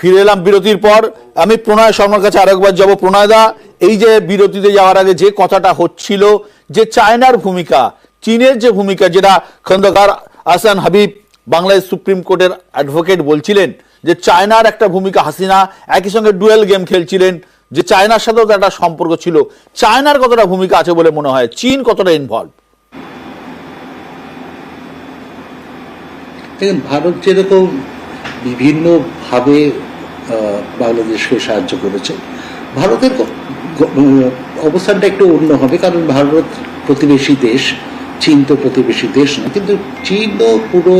ফিরে এলাম বিরতির পর। আমি প্রণয় শর্মার কাছে আরেকবার যাব। প্রণয় দা, এই যে বিরতিতে যাওয়ার আগে যে কথাটা হচ্ছিল, যে চায়নার ভূমিকা, চীনের যে ভূমিকা, যেটা খন্দকার আসান হাবিব বাংলাদেশ সুপ্রিম কোর্টের অ্যাডভোকেট বলছিলেন, যে চায়নার একটা ভূমিকা, হাসিনা একই সঙ্গে ডুয়েল গেম খেলছিলেন, যে চায়নার সাথেও তো একটা সম্পর্ক ছিল। চায়নার কতটা ভূমিকা আছে বলে মনে হয়? চীন কতটা ইনভলভ দেখুন, ভারত যেরকম বিভিন্নভাবে বাংলাদেশকে সাহায্য করেছে। ভারতের অবস্থানটা একটু অন্য হবে, কারণ ভারত প্রতিবেশী দেশ, চীন তো প্রতিবেশী দেশ না কিন্তু চীনও পুরো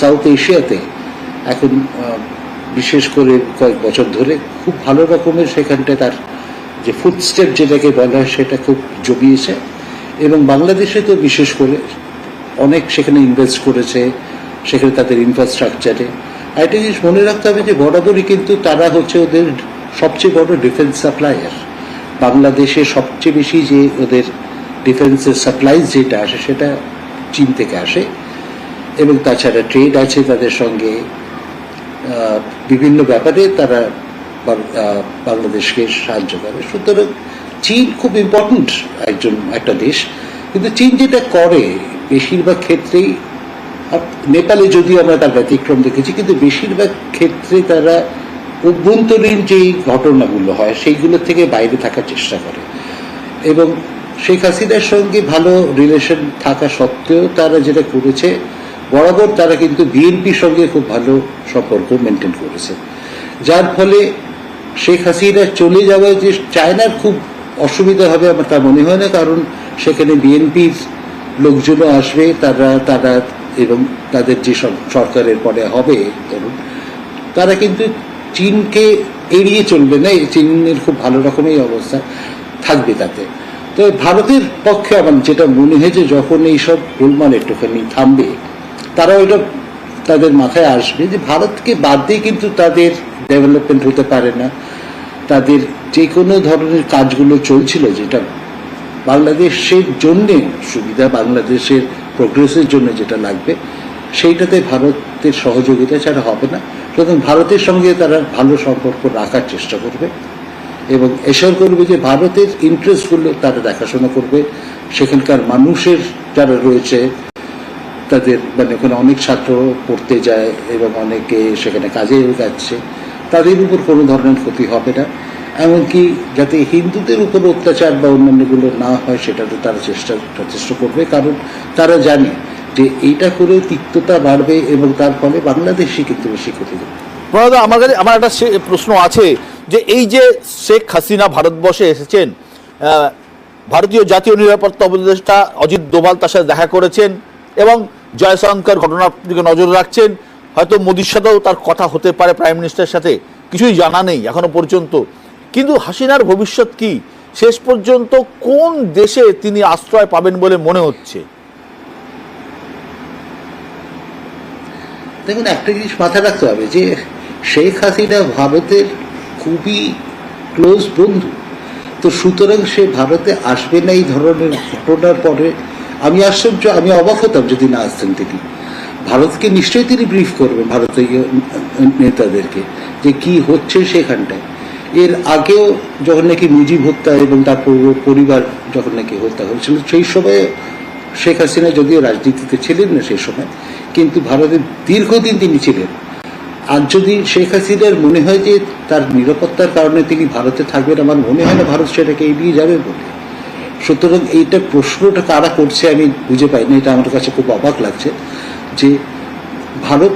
সাউথ এশিয়াতে এখন বিশেষ করে কয়েক বছর ধরে খুব ভালো রকমের সেখানটায় তার যে ফুটস্টেপ যেটাকে বলা হয় সেটা খুব জমিয়েছে। এবং বাংলাদেশে তো বিশেষ করে অনেক সেখানে ইনভেস্ট করেছে, সেখানে তাদের ইনফ্রাস্ট্রাকচারে একটা জিনিস মনে রাখতে হবে যে বরাবরই কিন্তু তারা হচ্ছে ওদের সবচেয়ে বড় ডিফেন্স সাপ্লায়ার বাংলাদেশে সবচেয়ে বেশি যে ওদের ডিফেন্সের সাপ্লাইজ যেটা আসে সেটা চীন থেকে আসে। এবং তাছাড়া ট্রেড আছে তাদের সঙ্গে। বিভিন্ন ব্যাপারে তারা বাংলাদেশকে সাহায্য করে। সুতরাং চীন খুব ইম্পর্ট্যান্ট একজন, একটা দেশ। কিন্তু চীন যেটা করে, বেশিরভাগ ক্ষেত্রেই নেপালে যদি আমরা তার ব্যতিক্রম দেখেছি, কিন্তু বেশিরভাগ ক্ষেত্রে তারা অভ্যন্তরীণ যেই ঘটনাগুলো হয় সেইগুলো থেকে বাইরে থাকার চেষ্টা করে। এবং শেখ হাসিনার সঙ্গে ভালো রিলেশন থাকা সত্ত্বেও তারা যেটা করেছে, বরাবর তারা কিন্তু বিএনপির সঙ্গে খুব ভালো সম্পর্ক মেনটেন করেছে। যার ফলে শেখ হাসিনা চলে যাওয়ায় যে চায়নার খুব অসুবিধা হবে আমার তা মনে হয় না, কারণ সেখানে বিএনপির লোকজনও আসবে, তারা তারা এবং তাদের যে সরকারের পরে হবে তারা কিন্তু চীনকে এড়িয়ে চলবে না চীনের খুব ভালো রকমের অবস্থা থাকবে তাতে। তো ভারতের পক্ষে আমার যেটা মনে হয়েছে যখন এইসব গোলমাল একটুখানি থামবে, তারা ওইটা তাদের মাথায় আসবে যে ভারতকে বাদ দিয়ে কিন্তু তাদের ডেভেলপমেন্ট হতে পারে না। তাদের যে কোনো ধরনের কাজগুলো চলছিল, যেটা বাংলাদেশের জন্যে সুবিধা, বাংলাদেশের প্রোগ্রেসের জন্য যেটা লাগবে, সেইটাতে ভারতের সহযোগিতা ছাড়া হবে না। সুতরাং ভারতের সঙ্গে তারা ভালো সম্পর্ক রাখার চেষ্টা করবে এবং এসব করবে যে ভারতের ইন্টারেস্টগুলো তারা দেখাশোনা করবে। সেখানকার মানুষের যারা রয়েছে, তাদের মানে ওখানে অনেক ছাত্র পড়তে যায় এবং অনেকে সেখানে কাজেও যাচ্ছে, তাদের উপর কোনো ধরনের ক্ষতি হবে না। এমনকি যাতে হিন্দুদের উপর অত্যাচার বা অন্যান্যগুলো না হয়, সেটাতে তারা চেষ্টা, যথেষ্ট করবে। কারণ তারা জানে যে এইটা করে তিক্ততা বাড়বে এবং তার ফলে বাংলাদেশই কিন্তু বেশি ক্ষতি করবে আমার কাছে, আমার একটা প্রশ্ন আছে যে এই যে শেখ হাসিনা ভারতবর্ষে এসেছেন ভারতীয় জাতীয় নিরাপত্তা উপদেষ্টা অজিত দোভাল তার সাথে দেখা করেছেন এবং জয়শঙ্কর ঘটনার দিকে নজর রাখছেন। হয়তো মোদির সাথেও তার কথা হতে পারে প্রাইম মিনিস্টারের সাথে। কিছুই জানা নেই এখনও পর্যন্ত। কিন্তু হাসিনার ভবিষ্যৎ কি? শেষ পর্যন্ত কোন দেশে তিনি আশ্রয় পাবেন বলে মনে হচ্ছে? দেখুন, একটা জিনিস মাথায় রাখতে হবে যে শেখ হাসিনা ভারতের খুবই ক্লোজ বন্ধু। তো সুতরাং সে ভারতে আসবে না এই ধরনের ঘটনার পরে? আমি আশ্চর্য, আমি অবাক হতাম যদি না আসতেন তিনি। ভারতকে নিশ্চয়ই তিনি ব্রিফ করবেন, ভারতীয় নেতাদেরকে, যে কি হচ্ছে সেখানটায়। এর আগেও যখন নাকি মুজিব হত্যা এবং তার পুরো পরিবার যখন নাকি হত্যা হয়েছিল, সেই সময়ে শেখ হাসিনা যদিও রাজনীতিতে ছিলেন না সেই সময়, কিন্তু ভারতের দীর্ঘদিন তিনি ছিলেন। আর যদি শেখ হাসিনার মনে হয় যে তার নিরাপত্তার কারণে তিনি ভারতে থাকবেন, আমার মনে হয় না ভারত সেটাকে এগিয়ে যাবে বলে। সুতরাং এইটা প্রশ্নটা কারা করছে আমি বুঝে পাই না, এটা আমার কাছে খুব অবাক লাগছে যে ভারত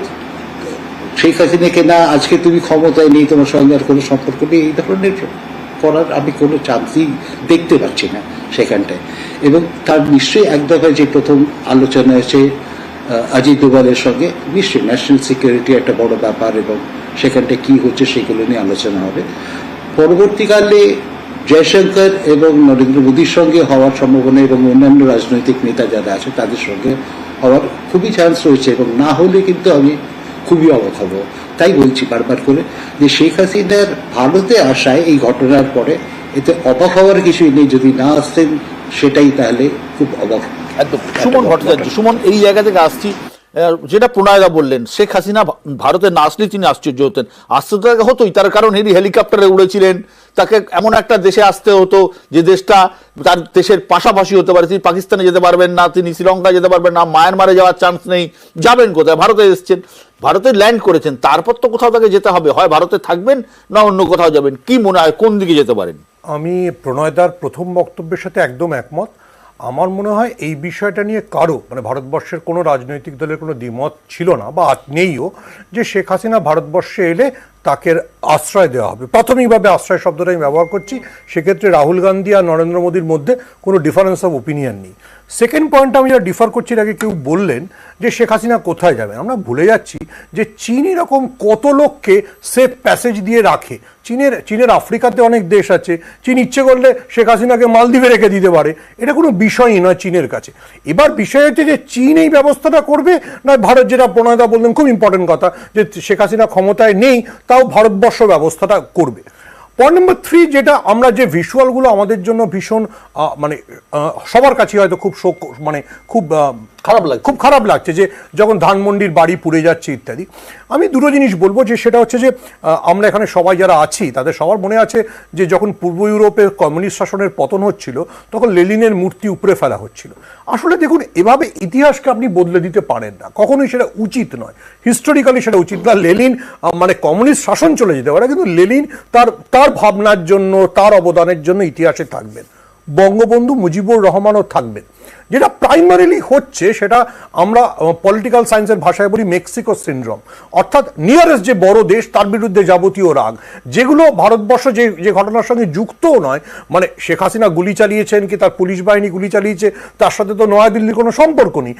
শেখ হাসিনাকে না আজকে তুমি ক্ষমতায় নেই, তোমার সঙ্গে আর কোনো সম্পর্ক নেই, এই ধরনের করার আমি কোনো চান্সই দেখতে পাচ্ছি না সেখানটায়। এবং তার নিশ্চয়ই এক দফায় যে প্রথম আলোচনা আছে অজিত দোভালের সঙ্গে, নিশ্চয়ই ন্যাশনাল সিকিউরিটি একটা বড় ব্যাপার এবং সেখানটায় কি হচ্ছে সেগুলো নিয়ে আলোচনা হবে। পরবর্তীকালে জয়শঙ্কর এবং নরেন্দ্র মোদীর সঙ্গে হওয়ার সম্ভাবনা এবং অন্যান্য রাজনৈতিক নেতা যারা আছে, তাদের সঙ্গে হওয়ার খুবই চান্স রয়েছে এবং না হলে কিন্তু আমি খুবই অবাক হব তাই বলছি বারবার করে যে শেখ হাসিনার ভারতে আসায় এই ঘটনার পরে এতে অবাক হওয়ার কিছুই নেই। যদি না আসতেন, সেটাই তাহলে খুব অবাক। একদম। সুমন ভট্টাচার্য, সুমন, এই জায়গা থেকে আসছি। যেটা প্রণয়দা বললেন, শেখ হাসিনা ভারতে না আসলে তিনি আশ্চর্য হতেন। আশ্চর্য হতোই, তার কারণ তিনি হেলিকপ্টারে উড়েছিলেন। তাকে এমন একটা দেশে আসতে হতো যে দেশটা তার দেশের পাশাপাশি হতে পারে। তিনি পাকিস্তানে যেতে পারবেন না, তিনি শ্রীলঙ্কা যেতে পারবেন না, মায়ানমারে যাওয়ার চান্স নেই। যাবেন কোথায়? ভারতে এসেছেন। ভারতে ল্যান্ড করেছেন। তারপর তো কোথাও তাকে যেতে হবে। হয় ভারতে থাকবেন না অন্য কোথাও যাবেন। কি মনে হয়? কোন দিকে যেতে পারেন? আমি প্রণয়দার প্রথম বক্তব্যের সাথে একদম একমত। আমার মনে হয় এই বিষয়টা নিয়ে কারও মানে ভারতবর্ষের কোনো রাজনৈতিক দলের কোনো দ্বিমত ছিল না বা নেইও যে শেখ হাসিনা ভারতবর্ষে এলে তাকে আশ্রয় দেওয়া হবে। প্রাথমিকভাবে আশ্রয় শব্দটা আমি ব্যবহার করছি। সেক্ষেত্রে রাহুল গান্ধী আর নরেন্দ্র মোদীর মধ্যে কোনো ডিফারেন্স অফ ওপিনিয়ন নেই। সেকেন্ড পয়েন্ট আমি যা ডিফার করছি আগে কেউ বললেন যে শেখ হাসিনা কোথায় যাবেন আমরা ভুলে যাচ্ছি যে চীন এরকম কত লোককে সেফ প্যাসেজ দিয়ে রাখে। চীনের চীনের আফ্রিকাতে অনেক দেশ আছে। চীন ইচ্ছে করলে শেখ হাসিনাকে মালদ্বীপে রেখে দিতে পারে। এটা কোনো বিষয়ই নয় চীনের কাছে। এবার বিষয় হচ্ছে যে চীন এই ব্যবস্থাটা করবে না ভারত যেটা প্রণয়তা বললেন, খুব ইম্পর্টেন্ট কথা যে শেখ হাসিনা ক্ষমতায় নেই তাও ভারতবর্ষ ব্যবস্থাটা করবে। পয়েন্ট নম্বর থ্রি যেটা আমরা যে ভিজুয়ালগুলো আমাদের জন্য ভীষণ মানে সবার কাছে হয়তো খুব শোক মানে খুব খারাপ লাগছে। খুব খারাপ লাগছে যে যখন ধানমন্ডির বাড়ি পুড়ে যাচ্ছে ইত্যাদি আমি দুটো জিনিস বলব যে সেটা হচ্ছে যে আমরা এখানে সবাই যারা আছি তাদের সবার মনে আছে যে যখন পূর্ব ইউরোপে কমিউনিস্ট শাসনের পতন হচ্ছিল তখন লেলিনের মূর্তি উপরে ফেলা হচ্ছিল। আসলে দেখুন এভাবে ইতিহাসকে আপনি বদলে দিতে পারেন না। কখনোই সেটা উচিত নয়। হিস্টোরিক্যালি সেটা উচিত না। লেলিন মানে কমিউনিস্ট শাসন চলে যেতে পারে কিন্তু লেলিন তার তার ভাবনার জন্য তার অবদানের জন্য ইতিহাসে থাকবেন। বঙ্গবন্ধু মুজিবুর রহমানও থাকবেন। যেটা প্রাইমারিলি হচ্ছে সেটা আমরা পলিটিক্যাল সায়েন্সের ভাষায় বলি মেক্সিকো সিনড্রোম অর্থাৎ নিয়ারেস্ট যে বড় দেশ, তার বিরুদ্ধে যাবতীয় রাগ। যেগুলো ভারতবর্ষ যে যে ঘটনার সঙ্গে যুক্তও নয় মানে শেখ হাসিনা গুলি চালিয়েছেন কি তার পুলিশ বাহিনী গুলি চালিয়েছে, তার সাথে তো নয়াদিল্লির কোনো সম্পর্ক নেই।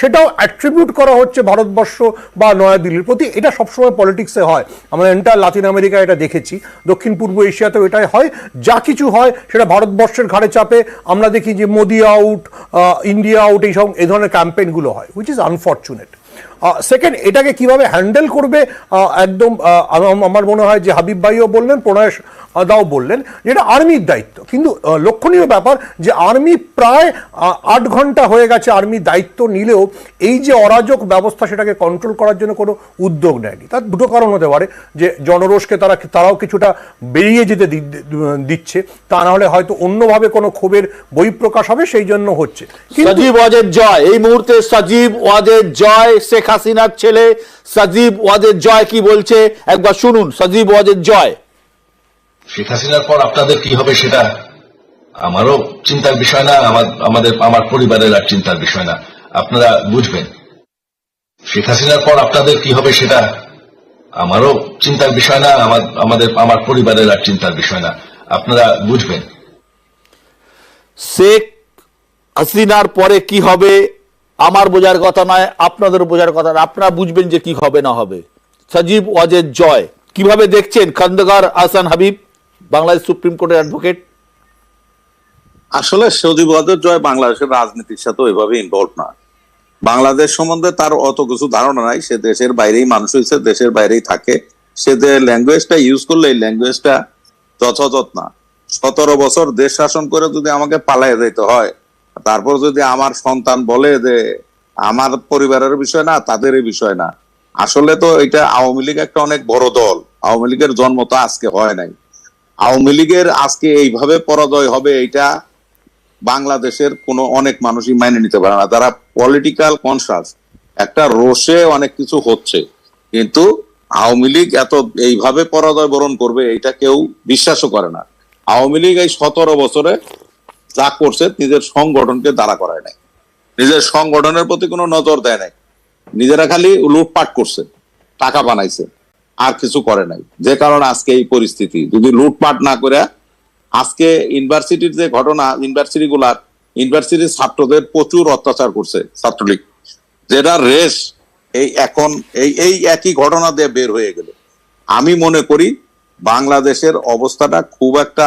সেটাও অ্যাট্রিবিউট করা হচ্ছে ভারতবর্ষ বা নয়াদিল্লির প্রতি। এটা সবসময় পলিটিক্সে হয়। আমরা এন্টার লাতিন আমেরিকা এটা দেখেছি। দক্ষিণ পূর্ব এশিয়াতেও এটাই হয়। যা কিছু হয়, সেটা ভারতবর্ষের ঘাড়ে চাপে আমরা দেখি যে মোদি আউট ইন্ডিয়া আউট এইসব এই ধরনের ক্যাম্পেইনগুলো হয় উইচ ইজ আনফর্চুনেট সেকেন্ড এটাকে কীভাবে হ্যান্ডেল করবে? একদম আমার মনে হয় যে হাবিব ভাইও বললেন প্রণয় দাও বললেন যে এটা আর্মির দায়িত্ব। কিন্তু লক্ষণীয় ব্যাপার যে আর্মি প্রায় আট ঘণ্টা হয়ে গেছে আর্মি দায়িত্ব নিলেও এই যে অরাজক ব্যবস্থা সেটাকে কন্ট্রোল করার জন্য কোনো উদ্যোগ নেয়নি। তার দুটো কারণ হতে পারে, যে জনরোষকে তারা, তারাও কিছুটা বেরিয়ে যেতে দিচ্ছে, তা না হলে হয়তো অন্যভাবে কোনো ক্ষোভের বহিঃপ্রকাশ হবে, সেই জন্য হচ্ছে। সজীব ওয়াজেদ জয়, এই মুহূর্তে সজীব ওয়াজেদ জয়, শেখ হাসিনার ছেলে সজীব ওয়াজেদ জয় কি বলছে? একবার শুনুন সজীব ওয়াজেদ জয়। শেখ হাসিনার পর আপনাদের কি হবে সেটা আমারও চিন্তার বিষয় না আমার আমাদের আমার পরিবারের আর চিন্তার বিষয় না। আপনারা বুঝবেন। শেখ হাসিনার পর আপনাদের কি হবে সেটা আমারও চিন্তার বিষয় না আমার আমাদের আমার পরিবারের আর চিন্তার বিষয় না। আপনারা বুঝবেন। শেখ হাসিনার পরে কি হবে? আমার বোঝার কথা নয়, আপনাদের বোঝার কথা নয়, আপনারা বুঝবেন যে কি হবে না হবে। সজীব ওয়াজেদ জয়। কীভাবে দেখছেন খন্দকার আহসান হাবিব, বাংলাদেশ সুপ্রিম কোর্টের অ্যাডভোকেট? আসলে সজীব ওয়াজেদ জয় বাংলাদেশের রাজনীতির সাথে ওইভাবে ইনভলভ না। বাংলাদেশ সম্বন্ধে তার অত কিছু ধারণা নাই, সে দেশের বাইরেই মানুষ হয়েছে, দেশের বাইরেই থাকে। সে যে ল্যাঙ্গুয়েজটা ইউজ করলে এই ল্যাঙ্গুয়েজটা যথাযথ না। সতেরো বছর দেশ শাসন করে যদি আমাকে পালাই যেতে হয় তারপর যদি আমার সন্তান বলে যে আমার পরিবারের বিষয় না তাদের বিষয় না। আসলে তো এটা আওয়ামী লীগ একটা অনেক বড় দল। আওয়ামী লীগের জন্ম তো আজকে হয় নাই। আওয়ামী লীগের আজকে এইভাবে পরাজয় হবে এটা বাংলাদেশের কোনো অনেক মানুষই মেনে নিতে পারে না। তারা পলিটিক্যাল কনসাস একটা রোষে অনেক কিছু হচ্ছে। কিন্তু আওয়ামী লীগ এত এইভাবে পরাজয় বরণ করবে এটা কেউ বিশ্বাসও করে না। আওয়ামী লীগ এই সতেরো বছরে যা করছে নিজের সংগঠনকে দাঁড়া করায় নাই। নিজের সংগঠনের প্রতি কোনো নজর দেয় নাই। নিজেরা খালি লুটপাট করছে, টাকা বানাইছে, আর কিছু করে নাই। যে কারণে আজকে এই পরিস্থিতি। যদি লুটপাট না করে, আজকে ইউনিভার্সিটির যে ঘটনা ইউনিভার্সিটি গুলার ইউনিভার্সিটির ছাত্রদের প্রচুর অত্যাচার করছে ছাত্রলীগ। যেটা রেশ, এই এখন, এই এই একই ঘটনা দিয়ে বের হয়ে গেল। আমি মনে করি, বাংলাদেশের অবস্থাটা খুব একটা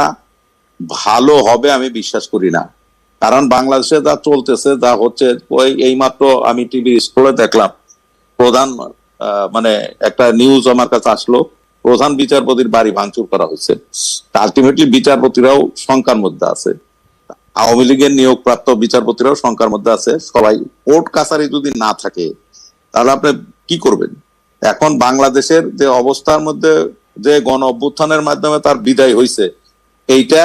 ভালো হবে আমি বিশ্বাস করি না। কারণ বাংলাদেশে যা চলতেছে, যা হচ্ছে, ওই এইমাত্র আমি টিভি স্ক্রোলে দেখলাম, প্রধান মানে একটা নিউজ আমার কাছে আসলো, প্রধান বিচারপতির বাড়ি ভাঙচুর করা হয়েছে আলটিমেটলি বিচারপতিরাও শঙ্কার মধ্যে আছে। আওয়ামী লীগের নিয়োগপ্রাপ্ত বিচারপতিরাও শঙ্কার মধ্যে আছে। সবাই কোর্ট কাছারি যদি না থাকে, তাহলে আপনি কি করবেন? এখন বাংলাদেশের যে অবস্থার মধ্যে যে গণ অভ্যুত্থানের মাধ্যমে তার বিদায় হয়েছে এইটা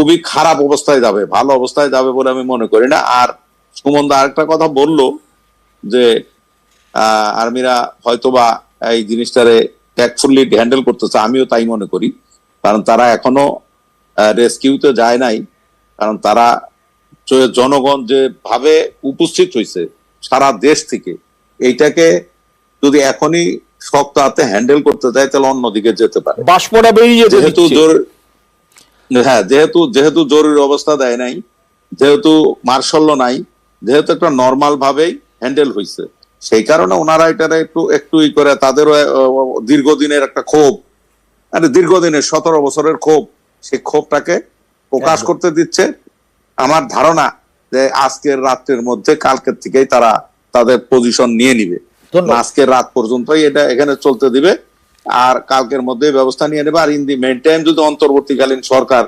খুবই খারাপ অবস্থায় যাবে ভালো অবস্থায় যাবে বলে আমি মনে করি না। আর সুমন সুমন্দা আরেকটা কথা বলল যে আর্মিরা হয়তোবা এই জিনিসটারে ট্যাক্টফুলি হ্যান্ডেল করতেছে আমিও তাই মনে করি। কারণ তারা এখনও রেস্কিউতে যায় নাই। কারণ তারা জনগণ যে ভাবে উপস্থিত হয়েছে সারা দেশ থেকে এইটাকে যদি এখনই শক্ত হাতে হ্যান্ডেল করতে চায় তাহলে অন্যদিকে যেতে পারে। বাষ্পটা বেরিয়ে যেহেতু হ্যাঁ যেহেতু যেহেতু জরুরি অবস্থা দেয় নাই যেহেতু মার্শাল্য নাই যেহেতু একটা নর্মাল ভাবেই হ্যান্ডেল হয়েছে সেই কারণে ওনারা এটারে একটু একটু ই করে তাদেরও দীর্ঘদিনের একটা ক্ষোভ আরে দীর্ঘদিনের সতেরো বছরের ক্ষোভ সেই ক্ষোভটাকে প্রকাশ করতে দিচ্ছে। আমার ধারণা যে আজকের রাত্রের মধ্যে কালকের থেকেই তারা তাদের পজিশন নিয়ে নিবে। আজকের রাত পর্যন্তই এটা এখানে চলতে দিবে। আর কালকের মধ্যে ব্যবস্থা নিয়ে নেবে। আর ইন দি মেন টাইম যদি অন্তর্বর্তীকালীন সরকার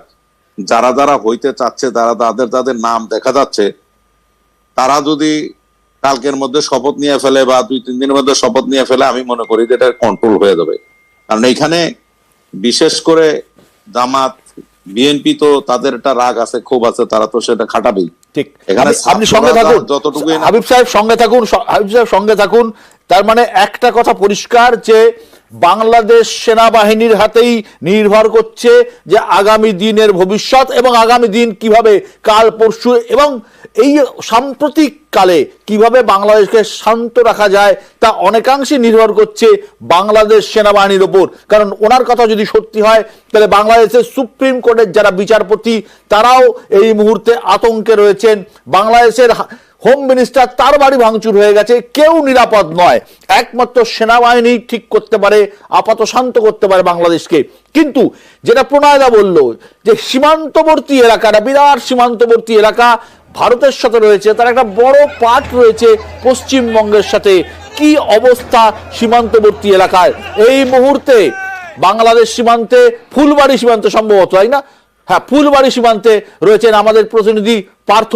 যারা যারা হইতে চাচ্ছে যারা তাদের তাদের নাম দেখা যাচ্ছে তারা যদি কালকের মধ্যে শপথ নিয়ে ফেলে বা দুই তিন দিনের মধ্যে শপথ নিয়ে ফেলে আমি মনে করি যে এটা কন্ট্রোল হয়ে যাবে। কারণ এইখানে বিশেষ করে জামাত বিএনপি তো তাদের একটা রাগ আছে ক্ষোভ আছে তারা তো সেটা খাটাবেই। ঠিক। এখানে আপনি- সঙ্গে থাকুন। যতটুকুই না- হাবিব সাহেব সঙ্গে থাকুন হাবিব সাহেব সঙ্গে থাকুন। তার মানে একটা কথা পরিষ্কার যে বাংলাদেশ সেনাবাহিনীর হাতেই নির্ভর করছে যে আগামী দিনের ভবিষ্যৎ এবং আগামী দিন কীভাবে কাল পরশু এবং এই সাম্প্রতিক কালে কীভাবে বাংলাদেশকে শান্ত রাখা যায় তা অনেকাংশে নির্ভর করছে বাংলাদেশ সেনাবাহিনীর ওপর। কারণ ওনার কথা যদি সত্যি হয়, তাহলে বাংলাদেশের সুপ্রিম কোর্টের যারা বিচারপতি, তারাও এই মুহূর্তে আতঙ্কে রয়েছেন। বাংলাদেশের হোম মিনিস্টার তার বাড়ি ভাঙচুর হয়ে গেছে, কেউ নিরাপদ নয়। একমাত্র সেনাবাহিনী ঠিক করতে পারে, আপাত শান্ত করতে পারে বাংলাদেশকে। কিন্তু যেটা প্রণয়দা বলল, যে সীমান্তবর্তী এলাকাটা, বিরাট সীমান্তবর্তী এলাকা, ভারতের সাথে রয়েছে, তার একটা বড় পার্ট রয়েছে পশ্চিমবঙ্গের সাথে। কি অবস্থা সীমান্তবর্তী এলাকায়? এই মুহূর্তে বাংলাদেশ সীমান্তে, ফুলবাড়ি সীমান্ত সম্ভবত, তাই না? হ্যাঁ ফুলবাড়ি সীমান্তে রয়েছেন আমাদের প্রতিনিধি পার্থ।